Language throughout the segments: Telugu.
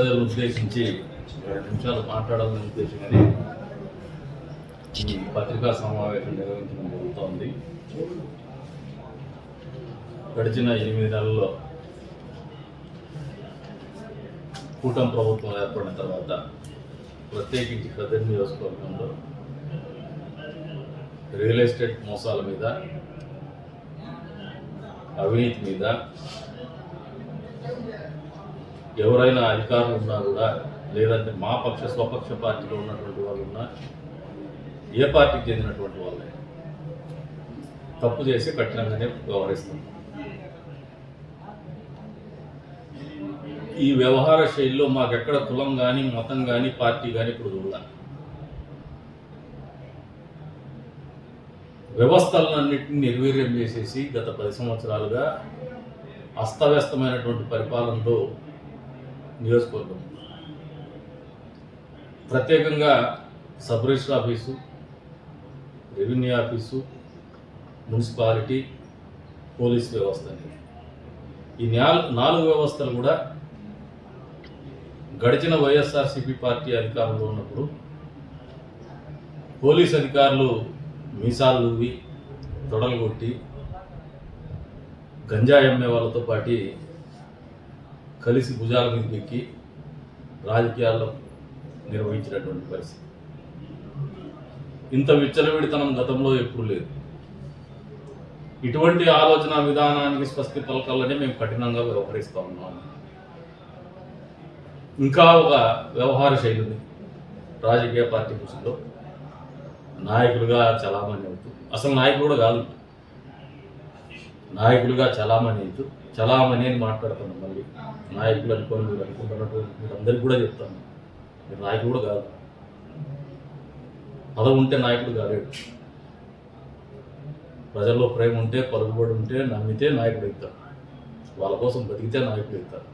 పేరు ప్రజలను ఉద్దేశించి రెండు నిమిషాలు మాట్లాడాలని ఉద్దేశంగానే ఈ పత్రికా సమావేశం నిర్వహించడం జరుగుతోంది. గడిచిన ఎనిమిది నెలల్లో కూటమి ప్రభుత్వం ఏర్పడిన తర్వాత ప్రత్యేకించి కదిరి నియోజకవర్గంలో రియల్ ఎస్టేట్ మోసాల మీద అవినీతి మీద ఎవరైనా అధికారులు ఉన్నా కూడా లేదంటే మా పక్ష స్వపక్ష పార్టీలో ఉన్నటువంటి వాళ్ళు ఉన్నా ఏ పార్టీకి చెందినటువంటి వాళ్ళే తప్పు చేసి కఠినంగానే వ్యవహరిస్తాం ఈ వ్యవహార శైలిలో మాకెక్కడ కులం కానీ మతం కానీ పార్టీ కానీ ఇప్పుడు చూడాలి వ్యవస్థలన్నింటినీ నిర్వీర్యం చేసేసి గత పది సంవత్సరాలుగా అస్తవ్యస్తమైనటువంటి పరిపాలనతో నియోజకవర్గం. ప్రత్యేకంగా sub register office revenue office municipality police వ్యవస్థ ఈ నాలుగు నాలుగు వ్యవస్థలు కూడా గడిచిన వైఎస్ఆర్సీపీ పార్టీ అధికారంలో ఉన్నప్పుడు పోలీస్ అధికారులు మీసాలు దువ్వి తొడలు కొట్టి గంజాయి అమ్మే వాళ్ళతో పాటి కలిసి భుజాల మీద ఎక్కి రాజకీయాల్లో నిర్వహించినటువంటి పరిస్థితి. ఇంత విచ్చలవిడితనం గతంలో ఎప్పుడు లేదు. ఇటువంటి ఆలోచన విధానానికి స్వస్తి పలకాలనే మేము కఠినంగా వ్యవహరిస్తూ ఉన్నాం. ఇంకా ఒక వ్యవహార శైలి ఉంది రాజకీయ పార్టీ కృషిలో నాయకులుగా చలామణి అవుతూ అసలు నాయకుడు కూడా కాదు. నాయకులుగా చలామణి అవుతూ చలామణి అని మాట్లాడుతున్నాం మళ్ళీ. నాయకులు అనుకోని మీరు అనుకుంటున్నట్టు మీరు అందరికీ కూడా చెప్తాను. మీరు నాయకుడు కూడా కాదు. పదం ఉంటే నాయకుడు కాలేడు. ప్రజల్లో ప్రేమ ఉంటే పలుకుబడి ఉంటే నమ్మితే నాయకుడు అవుతారు వాళ్ళ కోసం బతికితే నాయకుడు అవుతారు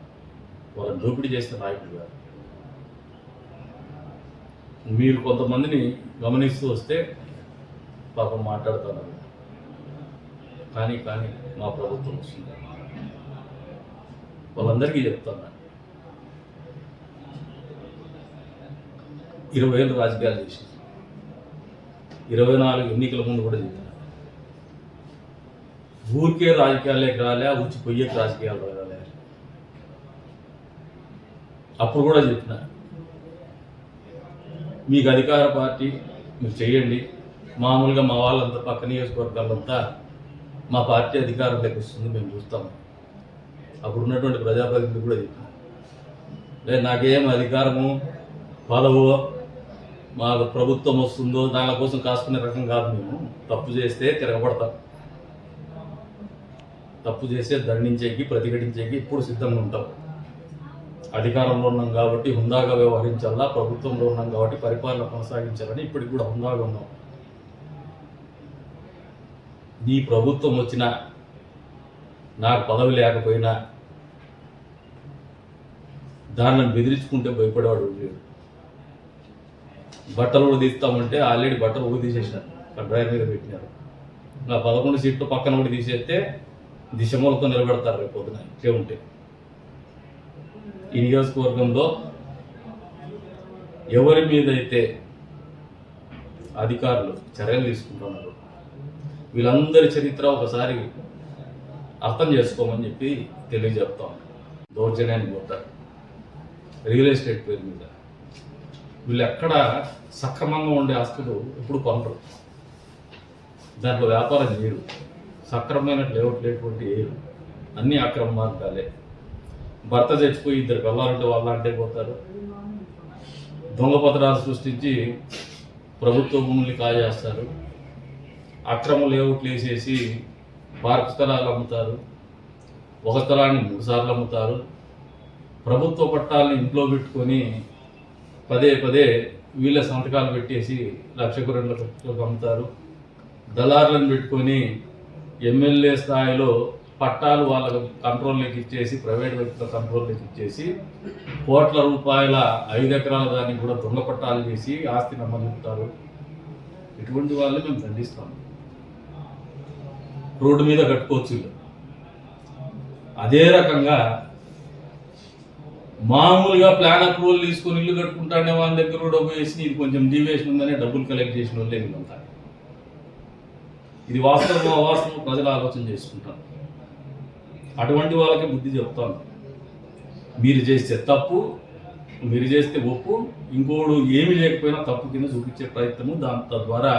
వాళ్ళని దోపిడీ చేస్తే నాయకుడు కాదు. మీరు కొంతమందిని గమనిస్తూ వస్తే పాపం మాట్లాడుతున్నారు. కానీ కానీ మా ప్రభుత్వం వస్తుంది వాళ్ళందరికీ చెప్తాను ఇరవై ఏళ్ళు రాజకీయాలు చేసి ఇరవై నాలుగు ఎన్నికల ముందు కూడా చెప్పిన. ఊరికే రాజకీయాలే రాలే ఊచి పొయ్యే రాజకీయాలు రాలే. అప్పుడు కూడా చెప్పిన. మీకు అధికార పార్టీ మీరు చేయండి. మామూలుగా మా వాళ్ళంతా పక్క నియోజకవర్గాలంతా మా పార్టీ అధికారంలోకి వస్తుంది మేము చూస్తాము అప్పుడు ఉన్నటువంటి ప్రజాప్రతినిధులు కూడా చెప్పారు. లేదు నాకేం అధికారము పదవో మాకు ప్రభుత్వం వస్తుందో దానికోసం కాసుకునే రకం కాదు మేము. తప్పు చేస్తే తిరగబడతాం. తప్పు చేస్తే దండించేకి ప్రతిఘటించేకి ఇప్పుడు సిద్ధంగా ఉంటాం. అధికారంలో ఉన్నాం కాబట్టి హుందాగా వ్యవహరించాలా ప్రభుత్వంలో ఉన్నాం కాబట్టి పరిపాలన కొనసాగించాలని ఇప్పటికి కూడా హుందాగా ఉన్నాం. నీ ప్రభుత్వం వచ్చినా నాకు పదవి లేకపోయినా దాన్ని బెదిరించుకుంటే భయపడేవాడు లేడు. బట్టలు కూడా తీస్తామంటే ఆల్రెడీ బట్టలు కూడా తీసేసినారు డ్రైవర్ మీద పెట్టినారు. నా పదకొండు సీట్లు పక్కన కూడా తీసేస్తే దిశమూలతో నిలబెడతారు రేపు పొద్దున ఇట్లే ఉంటే. ఈ నియోజకవర్గంలో ఎవరి మీద అయితే అధికారులు చర్యలు తీసుకుంటున్నారు వీళ్ళందరి చరిత్ర ఒకసారి అర్థం చేసుకోమని చెప్పి తెలియజెప్తాం. దౌర్జన్యానికి పోతారు. రియల్ ఎస్టేట్ పేరు మీద. వీళ్ళు ఎక్కడ సక్రమంగా ఉండే ఆస్తులు ఎప్పుడు కొనరు. దాంట్లో వ్యాపారం చేయరు. సక్రమమైన లేఅవుట్ లేటువంటి ఏరు. అన్ని అక్రమ మార్గాలే భర్త చచ్చిపోయి ఇద్దరు పిల్లలంటే వాళ్ళ అంటే పోతారు. దొంగ పత్రాలు సృష్టించి ప్రభుత్వ భూముల్ని కాజేస్తారు. అక్రమ లేఅవుట్లు వేసేసి పార్క్ స్థలాలు అమ్ముతారు ఒక స్థలాన్ని మూడు సార్లు అమ్ముతారు. ప్రభుత్వ పట్టాలను ఇంట్లో పెట్టుకొని పదే పదే వీళ్ళ సంతకాలు పెట్టేసి లక్షకు రెండు లక్షలకు అమ్ముతారు. దళారులను పెట్టుకొని ఎమ్మెల్యే స్థాయిలో పట్టాలు వాళ్ళ కంట్రోల్లోకి ఇచ్చేసి ప్రైవేట్ వ్యక్తుల కంట్రోల్లోకి ఇచ్చేసి కోట్ల రూపాయల ఐదు ఎకరాల దానికి కూడా దొంగ పట్టాలు చేసి ఆస్తిని అమ్మగలుగుతారు ఇటువంటి వాళ్ళని మేము దండిస్తాము రోడ్డు మీద కట్టుకోవచ్చు అదే రకంగా మామూలుగా ప్లాన్ అప్రూవల్ తీసుకొని ఇల్లు కట్టుకుంటానే వాళ్ళ దగ్గర కూడా వేసి ఇది కొంచెం డీవియేషన్ ఉందని డబ్బులు కలెక్ట్ చేసిన వాళ్ళే వీళ్ళంతా ఇది వాస్తవం అవాస్తవం ప్రజలు ఆలోచన చేసుకుంటారు. అటువంటి వాళ్ళకి బుద్ధి చెప్తాను. మీరు చేస్తే తప్పు మీరు చేస్తే ఒప్పు ఇంకోడు ఏమి లేకపోయినా తప్పు కింద చూపించే ప్రయత్నము దాని తద్వారా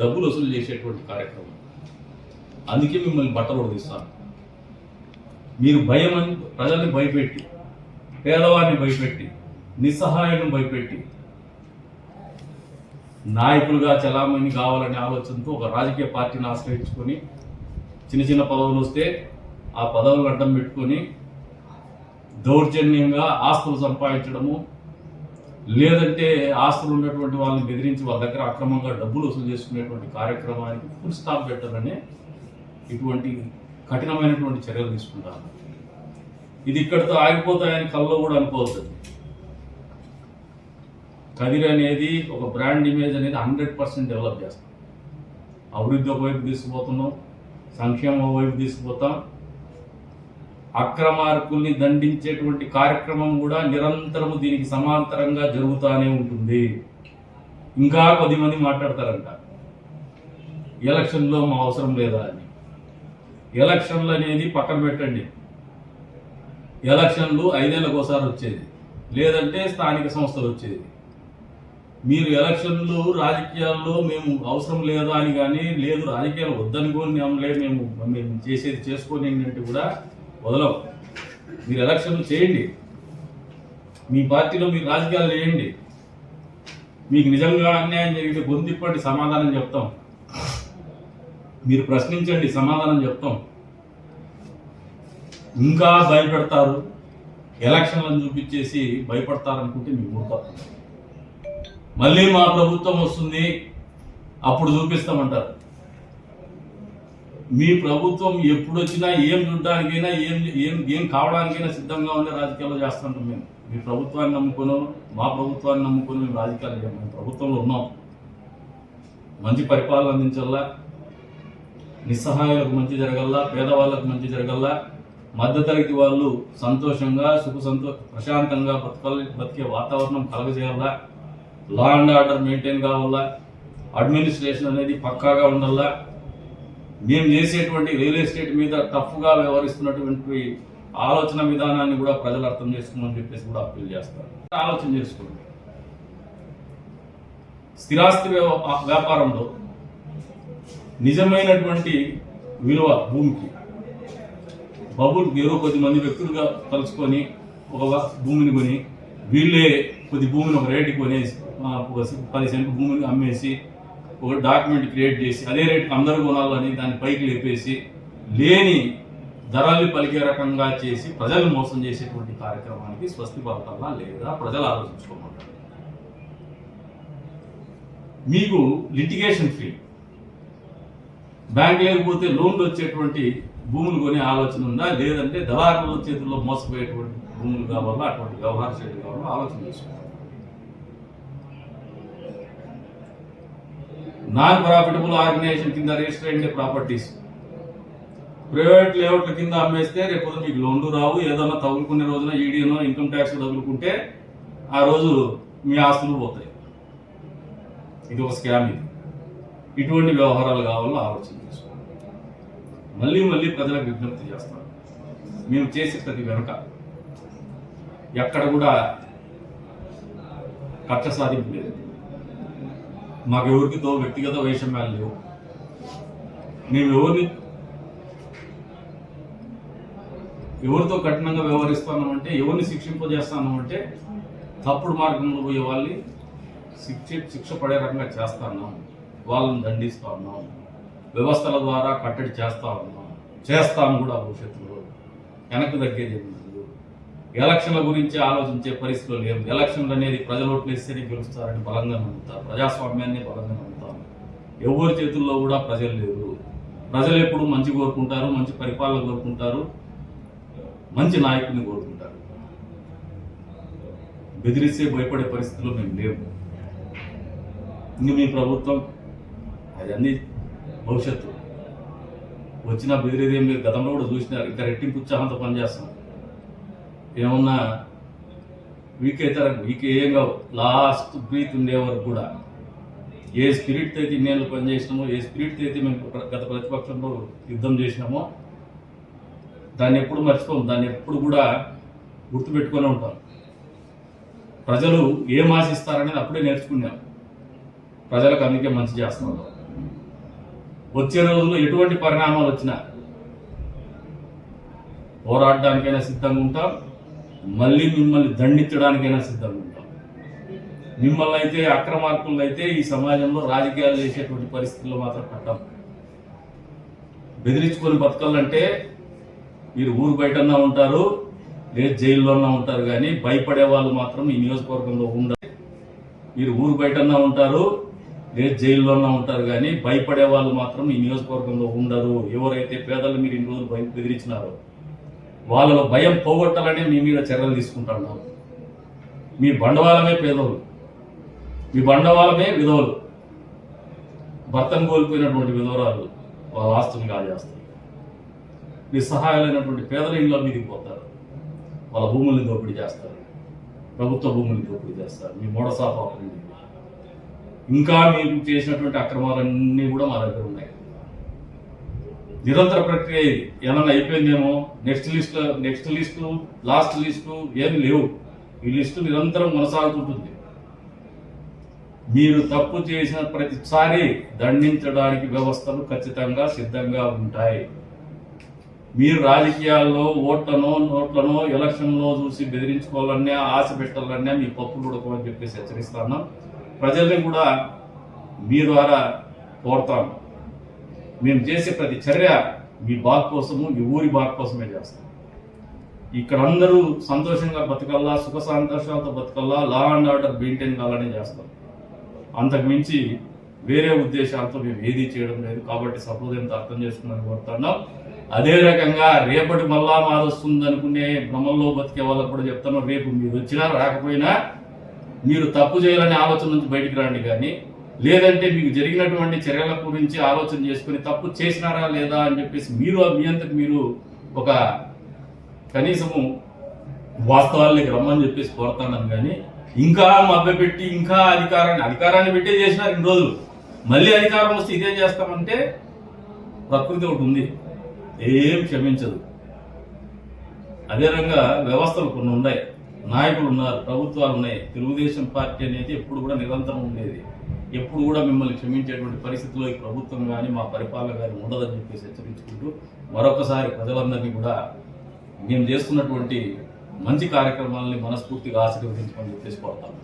డబ్బులు వసూలు చేసేటువంటి కార్యక్రమం. అందుకే మిమ్మల్ని బట్టలు తీస్తాను మీరు భయం అని ప్రజల్ని భయపెట్టి పేదవాడిని భయపెట్టి నిస్సహాయాన్ని భయపెట్టి నాయకులుగా చలామణి కావాలనే ఆలోచనతో ఒక రాజకీయ పార్టీని ఆశ్రయించుకొని చిన్న చిన్న పదవులు వస్తే ఆ పదవులు అడ్డం పెట్టుకొని దౌర్జన్యంగా ఆస్తులు సంపాదించడము లేదంటే ఆస్తులు ఉన్నటువంటి వాళ్ళని బెదిరించి వాళ్ళ దగ్గర అక్రమంగా డబ్బులు వసూలు చేసుకునేటువంటి కార్యక్రమానికి ఫుల్ స్టాప్ పెట్టాలనే ఇటువంటి కఠినమైనటువంటి చర్యలు తీసుకుంటాను ఇది ఇక్కడితో ఆగిపోతాయని కల్లో కూడా అనుకోవద్దు. కదిరి అనేది ఒక బ్రాండ్ ఇమేజ్ అనేది హండ్రెడ్ పర్సెంట్ డెవలప్ చేస్తాం. అభివృద్ధి ఒకవైపు తీసుకుపోతున్నాం సంక్షేమం వైపు తీసుకుపోతాం. అక్రమార్కుల్ని దండించేటువంటి కార్యక్రమం కూడా నిరంతరము దీనికి సమాంతరంగా జరుగుతూనే ఉంటుంది. ఇంకా కొద్ది మంది మాట్లాడతారంట. ఎలక్షన్లో మా అవసరం లేదా అని. ఎలక్షన్లు అనేది పక్కన పెట్టండి. ఎలక్షన్లు ఐదేళ్ళకు ఒకసారి వచ్చేది. లేదంటే స్థానిక సంస్థలు వచ్చేది. మీరు ఎలక్షన్లు రాజకీయాల్లో మేము అవసరం లేదా అని కానీ లేదు రాజకీయాలు వద్దనుకోని లేదు మేము మేము చేసేది చేసుకొని ఏంటంటే కూడా వదలవు. మీరు ఎలక్షన్లు చేయండి. మీ పార్టీలో మీరు రాజకీయాలు చేయండి. మీకు నిజంగా అన్యాయం జరిగితే గొంతిప్పటి సమాధానం చెప్తాం. మీరు ప్రశ్నించండి సమాధానం చెప్తాం. ఇంకా భయపెడతారు ఎలక్షన్లను చూపించేసి భయపడతారనుకుంటే మీ మూర్ఖత్వం మళ్ళీ మా ప్రభుత్వం వస్తుంది అప్పుడు చూపిస్తామంటారు. మీ ప్రభుత్వం ఎప్పుడు వచ్చినా ఏం చూడడానికైనా ఏం ఏం ఏం కావడానికైనా సిద్ధంగా ఉండే రాజకీయాలు చేస్తుంటాం మేము. మీ ప్రభుత్వాన్ని నమ్ముకున్నాం మా ప్రభుత్వాన్ని నమ్ముకుని మేము రాజకీయాలు మేము ప్రభుత్వంలో ఉన్నాం. మంచి పరిపాలన అందించాలా? నిస్సహాయాలకు మంచి జరగల్లా పేదవాళ్ళకు మంచి జరగల్లా మధ్యతరగతి వాళ్ళు సంతోషంగా సుఖ సంతో ప్రశాంతంగా బతకల్ బతికే వాతావరణం కలగజేయాలా లా అండ్ ఆర్డర్ మెయింటైన్ కావాలా అడ్మినిస్ట్రేషన్ అనేది పక్కాగా ఉండాలా మేము చేసేటువంటి రియల్ ఎస్టేట్ మీద టఫ్గా వ్యవహరిస్తున్నటువంటి ఆలోచన విధానాన్ని కూడా ప్రజలు అర్థం చేసుకోమని చెప్పేసి కూడా అప్పీల్ చేస్తారు. ఆలోచన చేసుకోండి. స్థిరాస్తి వ్యవ- వ్యాపారంలో నిజమైనటువంటి విలువ భూమికి. బబుల్ ఎవరో కొద్ది మంది వ్యక్తులుగా కలుసుకొని ఒక భూమిని కొని వీళ్ళే కొద్ది భూమిని ఒక రేటుకి కొనేసి ఒక పది సెంట్లు భూమిని అమ్మేసి ఒక డాక్యుమెంట్ క్రియేట్ చేసి అదే రేటుకి అందరూ కొనాలని దాన్ని పైకి లేపేసి లేని ధరల్ని పలికే రకంగా చేసి ప్రజలు మోసం చేసేటువంటి కార్యక్రమానికి స్వస్తి పలకాలా లేదా ప్రజలు ఆలోచించుకోమంటారు. మీకు లిటిగేషన్ ఫ్రీ బ్యాంక్ లేకపోతే లోన్లు వచ్చేటువంటి భూములు కొనే ఆలోచన ఉందా? లేదంటే దళారుల చేతుల్లో మోసపోయేటువంటి భూములు కావాలా? అటువంటి వ్యవహార శైలి కావాలో? ఆలోచన చేసుకోవాలి. నాన్ ప్రాఫిటబుల్ ఆర్గనైజేషన్ కింద రిజిస్టర్ అయిన ప్రాపర్టీస్ ప్రైవేట్ లేఅవుట్ల కింద అమ్మేస్తే రేపు మీకు లోన్లు రావు. ఏదన్నా తగులుకునే రోజున ఈడీనో ఇన్కమ్ ట్యాక్స్ తగులుకుంటే ఆ రోజు మీ ఆస్తులు పోతాయి. ఇది ఒక స్కామ్ ఇది. ఇటువంటి వ్యవహారాలు కావాలో ఆలోచన చేసుకోండి మళ్ళీ మళ్ళీ ప్రజలకు విజ్ఞప్తి చేస్తాను. మేము చేసే ప్రతి వెనుక ఎక్కడ కూడా కక్ష సాధింపు లేదు. మాకెవరికితో వ్యక్తిగత వైషమ్యాలు లేవు. మేము ఎవరిని ఎవరితో కఠినంగా వ్యవహరిస్తున్నామంటే ఎవరిని శిక్షింపజేస్తున్నామంటే తప్పుడు మార్గంలో పోయే వాళ్ళని శిక్ష శిక్ష పడే రకంగా చేస్తున్నాము వాళ్ళని దండిస్తూ ఉన్నాం. వ్యవస్థల ద్వారా కట్టడి చేస్తా ఉన్నాం. చేస్తాం కూడా భవిష్యత్తులో. వెనక్కి తగ్గేది లేదు. ఎలక్షన్ల గురించి ఆలోచించే పరిస్థితులు లేవు ఎలక్షన్లు అనేది ప్రజలు ఓట్లేస్తేనే గెలుస్తారని బలంగా నమ్ముతారు. ప్రజాస్వామ్యాన్ని బలంగా నమ్ముతాం ఎవరి చేతుల్లో కూడా ప్రజలు లేరు. ప్రజలు ఎప్పుడు మంచి కోరుకుంటారు మంచి పరిపాలన కోరుకుంటారు మంచి నాయకుడిని కోరుకుంటారు. బెదిరిస్తే భయపడే పరిస్థితుల్లో మేము లేవు ఇంక మీ ప్రభుత్వం అవన్నీ భవిష్యత్తు. వచ్చిన బెదిరేది మీరు గతంలో కూడా చూసినారు. ఇంకా రెట్టింపు ఉత్సాహంతో పనిచేస్తాం. ఏమన్నా వీక్ అవుతారు వీక్ ఏం కావు. లాస్ట్ బ్రీత్ ఉండే వరకు కూడా. ఏ స్పిరిట్తో అయితే ఇన్నేళ్ళు పనిచేసినామో ఏ స్పిరిట్తో అయితే మేము గత ప్రతిపక్షంలో యుద్ధం చేసినామో దాన్ని ఎప్పుడు మర్చిపోము దాన్ని ఎప్పుడు కూడా గుర్తుపెట్టుకొని ఉంటాం. ప్రజలు ఏం ఆశిస్తారనేది అప్పుడే నేర్చుకున్నాం. ప్రజలకు అందుకే మంచి చేస్తున్నాం. వచ్చే రోజుల్లో ఎటువంటి పరిణామాలు వచ్చినా పోరాడడానికైనా సిద్ధంగా ఉంటాం మళ్ళీ మిమ్మల్ని దండించడానికైనా సిద్ధంగా ఉంటాం. మిమ్మల్ని అయితే అక్రమార్కులను అయితే ఈ సమాజంలో రాజకీయాలు చేసేటువంటి పరిస్థితుల్లో మాత్రం పెట్టాం. బెదిరించుకొని బతకాలంటే మీరు ఊరు బయటన్నా ఉంటారు లేదు జైల్లోన్నా ఉంటారు కానీ భయపడే వాళ్ళు మాత్రం ఈ నియోజకవర్గంలో ఉండరు మీరు ఊరు బయటన్నా ఉంటారు లేదు జైల్లోన్నా ఉంటారు కానీ భయపడే వాళ్ళు మాత్రం ఈ నియోజకవర్గంలో ఉండరు. ఎవరైతే పేదలు మీరు ఇన్ని రోజులు భయం బెదిరించినారో వాళ్ళలో భయం పోగొట్టాలనే మీ మీద చర్యలు తీసుకుంటున్నాం మీ బండవాళమే పేదలు మీ బండవాళమే విధవులు. భర్తను కోల్పోయినటువంటి విధవరాలు వాళ్ళ ఆస్తుని కాజేస్తారు నిస్సహాయాలైనటువంటి పేదల ఇళ్ళ మీదకి పోతారు. వాళ్ళ భూముల్ని దోపిడీ చేస్తారు. ప్రభుత్వ భూముల్ని దోపిడీ చేస్తారు. మీ మూడసాపాలు ఇంకా మీరు చేసినటువంటి అక్రమాలన్నీ కూడా మా దగ్గర ఉన్నాయి. నిరంతర ప్రక్రియ ఇది. ఏమన్నా అయిపోయిందేమో? Next list next list last list ఏమి లేవు. ఈ లిస్టు నిరంతరం కొనసాగుతుంటుంది. మీరు తప్పు చేసిన ప్రతిసారి దండించడానికి వ్యవస్థలు ఖచ్చితంగా సిద్ధంగా ఉంటాయి. మీరు రాజకీయాల్లో ఓట్లనో నోట్లనో ఎలక్షన్లో చూసి బెదిరించుకోవాలన్నా ఆశ పెట్టాలన్నా మీ పప్పులు ఉడకమని చెప్పేసి హెచ్చరిస్తాను ప్రజల్ని కూడా మీ ద్వారా కోరుతాను మేము చేసే ప్రతి చర్య మీ బాగు కోసము మీ ఊరి బాగు కోసమే చేస్తాం. ఇక్కడ అందరూ సంతోషంగా బతకల్లా సుఖ సంతోషాలతో బతకల్లా లా అండ్ ఆర్డర్ మెయింటైన్ కావాలని చేస్తాం. అంతకు మించి వేరే ఉద్దేశాలతో మేము ఏదీ చేయడం లేదు. కాబట్టి సహృదయంతో అర్థం చేసుకున్నాను కోరుతున్నాం. అదే రకంగా రేపటి మళ్ళా మాది వస్తుంది అనుకునే భ్రమంలో బతికే వాళ్ళకు కూడా చెప్తాను రేపు మీరు వచ్చినా రాకపోయినా మీరు తప్పు చేయాలనే ఆలోచన నుంచి బయటికి రండి కానీ లేదంటే మీకు జరిగినటువంటి చర్యల గురించి ఆలోచన చేసుకుని తప్పు చేసినారా లేదా అని చెప్పేసి మీరు మీ అంతకు మీరు ఒక కనీసము వాస్తవాలకి రమ్మని చెప్పేసి కోరుతున్నాను కానీ ఇంకా మభ్యపెట్టి ఇంకా అధికారాన్ని అధికారాన్ని పెట్టే చేసినారు రెండు రోజులు. మళ్ళీ అధికారం వస్తే ఇదే చేస్తామంటే ప్రకృతి ఒకటి ఉంది. ఏం క్షమించదు. అదే రకంగా వ్యవస్థలు కొన్ని ఉన్నాయి. నాయకులు ఉన్నారు ప్రభుత్వాలు ఉన్నాయి. తెలుగుదేశం పార్టీ అనేది ఎప్పుడు కూడా నిరంతరం ఉండేది. ఎప్పుడు కూడా మిమ్మల్ని క్షమించేటువంటి పరిస్థితిలో ఈ ప్రభుత్వం కానీ మా పరిపాలన కానీ ఉండదని చెప్పేసి హెచ్చరించుకుంటూ మరొకసారి ప్రజలందరినీ కూడా మేము చేస్తున్నటువంటి మంచి కార్యక్రమాలని మనస్ఫూర్తిగా ఆశీర్వదించమని చెప్పేసి కోరుతాను.